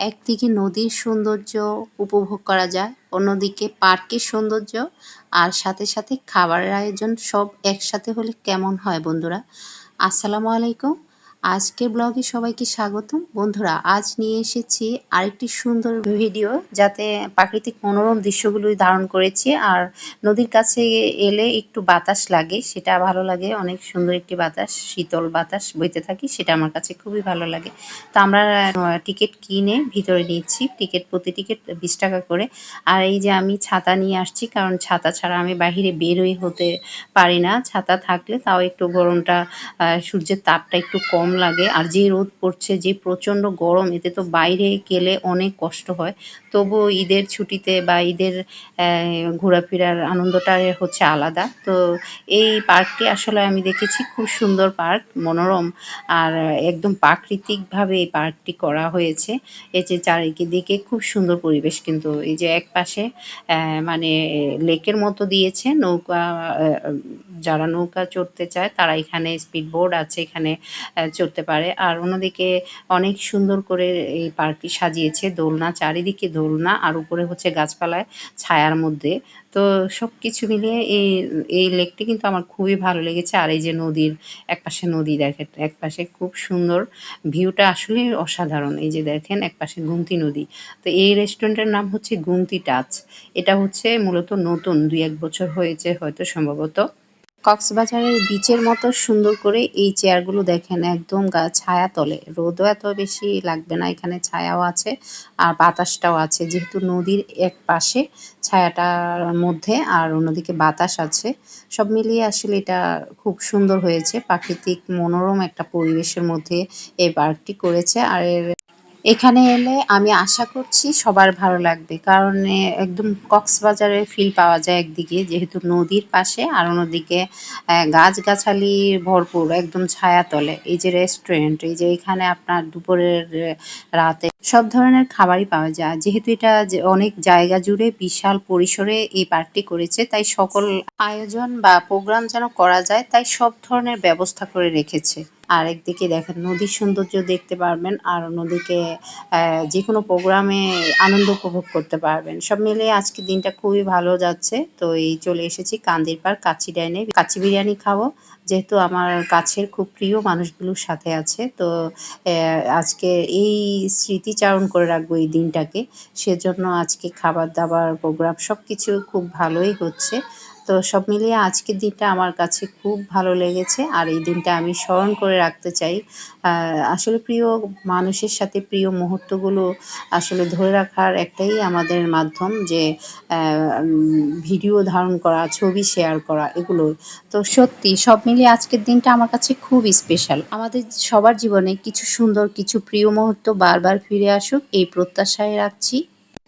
একদিকে নদীর সৌন্দর্য উপভোগ করা যায়, অন্যদিকে পার্কের সৌন্দর্য, আর সাথে সাথে খাবারের আয়োজন সব একসাথে হলে কেমন হয় বন্ধুরা? আসসালামু আলাইকুম। আজকে ব্লগে সবাইকে স্বাগতম। বন্ধুরা, আজ নিয়ে এসেছি আরেকটি সুন্দর ভিডিও যাতে প্রাকৃতিক মনোরম দৃশ্যগুলোই ধারণ করেছি। আর নদীর কাছে এলে একটু বাতাস লাগে, সেটা ভালো লাগে। অনেক সুন্দর একটি বাতাস, শীতল বাতাস বইতে থাকি, সেটা আমার কাছে খুবই ভালো লাগে। তো আমরা টিকিট কিনে ভিতরে নিচ্ছি, টিকিট, প্রতি টিকিট বিশ টাকা করে। আর এই যে আমি ছাতা নিয়ে আসছি, কারণ ছাতা ছাড়া আমি বাহিরে বেরোই হতে পারি না। ছাতা থাকলে তাও একটু গরমটা সূর্যের তাপটা একটু কম লাগে আর যে রোদ পড়ছে, যে প্রচণ্ড গরম, এতে তো বাইরে গেলে অনেক কষ্ট হয়। তবুও ঈদের ছুটিতে বা ঈদের ঘোরাফেরার আনন্দটা হচ্ছে আলাদা। তো এই পার্কটি আসলে আমি দেখেছি, খুব সুন্দর পার্ক, মনোরম। আর একদম প্রাকৃতিকভাবে এই পার্কটি করা হয়েছে। এই যে চারিদিকে খুব সুন্দর পরিবেশ কিন্তু, এই যে এক পাশে মানে লেকের মতো দিয়েছে, নৌকা যারা নৌকা চড়তে চায় তারা এখানে স্পিড বোর্ড আছে, এখানে চড়তে পারে। আর অন্যদিকে অনেক সুন্দর করে এই পার্কটি সাজিয়েছে দোলনা, চারিদিকে দোলনা আর উপরে হচ্ছে গাছপালায় ছায়ার মধ্যে। তো সব কিছু মিলিয়ে এই এই লেকটি কিন্তু আমার খুবই ভালো লেগেছে। আর এই যে নদীর একপাশে নদী দেখেন, একপাশে খুব সুন্দর ভিউটা আসলে অসাধারণ। এই যে দেখেন একপাশে গুমতি নদী। তো এই রেস্টুরেন্টের নাম হচ্ছে গুমতি টাচ। এটা হচ্ছে মূলত নতুন, দুই এক বছর হয়েছে হয়তো সম্ভবত। কক্সবাজারের বিচের মতো সুন্দর করে এই চেয়ারগুলো দেখেন, একদম গা, ছায়া তলে। রোদও এত বেশি লাগবে না, এখানে ছায়াও আছে আর বাতাসটাও আছে। যেহেতু নদীর এক পাশে ছায়াটার মধ্যে আর অন্যদিকে বাতাস আছে, সব মিলিয়ে আসলে এটা খুব সুন্দর হয়েছে। প্রাকৃতিক মনোরম একটা পরিবেশের মধ্যে এই পার্কটি করেছে আর এর এখানে এলে আমি আশা করছি সবার ভালো লাগবে। কারণ একদম কক্সবাজারের ফিল পাওয়া যায় একদিকে, যেহেতু নদীর পাশে, আর অন্যদিকে গাছগাছালি ভরপুর, একদম ছায়া তলে এই যে রেস্টুরেন্ট এই যে এখানে আপনার দুপুরের রাতে সব ধরনের খাবারই পাওয়া যায়। যেহেতু এটা অনেক জায়গা জুড়ে বিশাল পরিসরে এই পার্কটি করেছে, তাই সকল আয়োজন বা প্রোগ্রাম যেন করা যায়, তাই সব ধরনের ব্যবস্থা করে রেখেছে। আর একদিকে দেখেন, নদীর সৌন্দর্য দেখতে পারবেন আর অন্যদিকে যে কোনো প্রোগ্রামে আনন্দ উপভোগ করতে পারবেন। সব মিলিয়ে আজকের দিনটা খুবই ভালো যাচ্ছে। তো এই চলে এসেছি কান্দির পার্ক কাচ্চি ডাইনে। কাচ্চি বিরিয়ানি খাব। যেহেতু আমার কাছের খুব প্রিয় মানুষগুলোর সাথে আছে, তো আজকে এই স্মৃতিচারণ করে রাখব এই দিনটাকে। সেজন্য আজকে খাবার দাবার, প্রোগ্রাম সব কিছু খুব ভালোই হচ্ছে। তো সব মিলিয়ে আজকের দিনটা আমার কাছে খুব ভালো লেগেছে আর এই দিনটা আমি স্মরণ করে রাখতে চাই। আসলে প্রিয় মানুষের সাথে প্রিয় মুহূর্তগুলো আসলে ধরে রাখার একটাই আমাদের মাধ্যম যে ভিডিও ধারণ করা, ছবি শেয়ার করা এগুলো তো সত্যি সব মিলিয়ে আজকের দিনটা আমার কাছে খুব স্পেশাল আমাদের সবার জীবনে কিছু সুন্দর, কিছু প্রিয় মুহূর্ত বারবার ফিরে আসুক, এই প্রত্যাশায় রাখছি।